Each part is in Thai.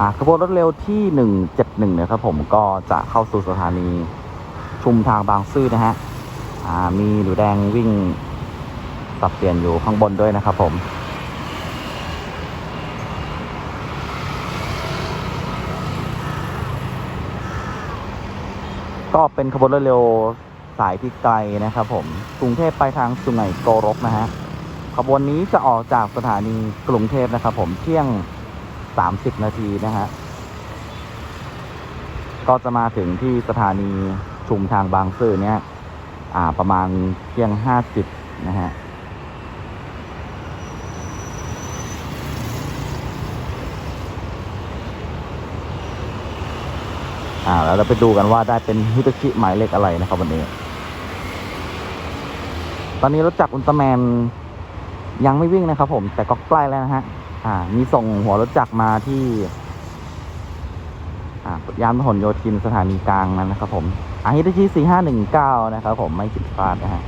อ่าขบวนรถเร็วที่หนึ่งเนึ่งนะครับผมก็จะเข้าสู่สถานีชุมทางบางซื่อนะฮะอ่ามีหนูแดงวิ่งสับเปลี่ยนอยู่ข้างบนด้วยนะครับผมก็เป็นขบวนรถเร็วสายที่ไกลนะครับผมกรุงเทพไปทางสุไหงโกรกนะฮะขบวนนี้จะออกจากสถานีกรุงเทพนะครับผมเที่ยง 30 นาทีนะฮะ ก็จะมาถึงที่สถานีชุมทางบางซื่อเนี่ยอ่าประมาณเที่ยง 50 นะฮะอ่าแล้วเราไปดูกันว่าได้เป็นฮิตาชิหมายเลขอะไรนะครับวันนี้ ตอนนี้รถจักรอุลตร้าแมนยังไม่วิ่งนะครับผมแต่ก็ใกล้แล้วนะฮะ อ่า มีส่งหัวรถจักรมาที่ อ่ายานพหลโยธินสถานีกลางนั้นนะครับผมอาฮิตาชิสี่ห้าหนึ่งเก้านะครับผมไม่ผิดพลาดนะฮะ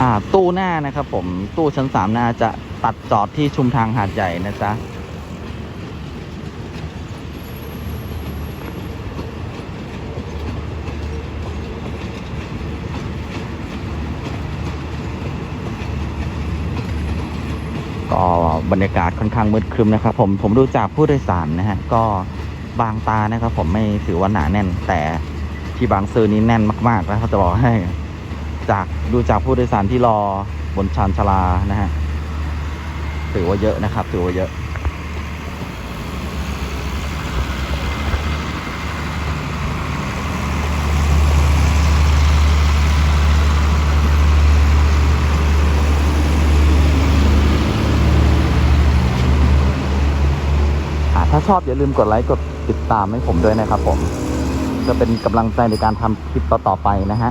อ่าตู้หน้านะครับผมตู้ชั้นสามหน้าจะตัดจอดที่ชุมทางหาดใหญ่นะจ๊ะก็บรรยากาศค่อนข้างมืดครึมนะครับ ผมผมดูจากผู้โดยสารนะฮะก็บางตานะครับ ผมไม่ถือว่าหนาแน่น แต่ที่บางซื่อนี้แน่นมากๆนะครับจะบอกให้ จากดูจากผู้โดยสารที่รอบนชานชาลานะฮะถือว่าเยอะนะครับถือว่าเยอะ ถ้าชอบอย่าลืมกดไลค์กดติดตามให้ผมด้วยนะครับผม จะเป็นกำลังใจในการทำคลิปต่อ ๆ ไปนะฮะ